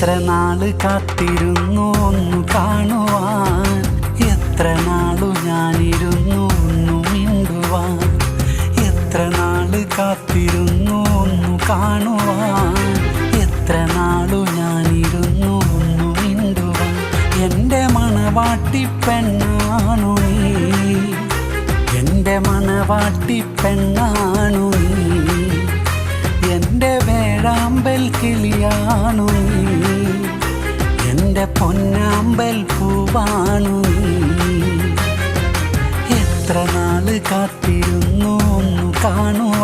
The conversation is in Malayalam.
എത്ര നാൾ കാത്തിരുന്നു ഒന്നു കാണുവാൻ? എത്ര നാളു ഞാനിരുന്നു ഒന്നു മിണ്ടുവാൻ? എത്ര നാൾ കാത്തിരുന്നു ഒന്നു കാണുവാൻ? എത്ര നാളു ഞാനിരുന്നു ഒന്നു മിണ്ടുവാൻ? എന്റെ മണവാട്ടി പെണ്ണാണു എന്റെ മണവാട്ടി പെണ്ണാണു എന്റെ വേഴാമ്പൽ കിളിയാണു നീ. എന്റെ പൊന്നാമ്പൽ പൂവാണു. എത്ര നാൾ കാത്തിരുന്നു കാണൂ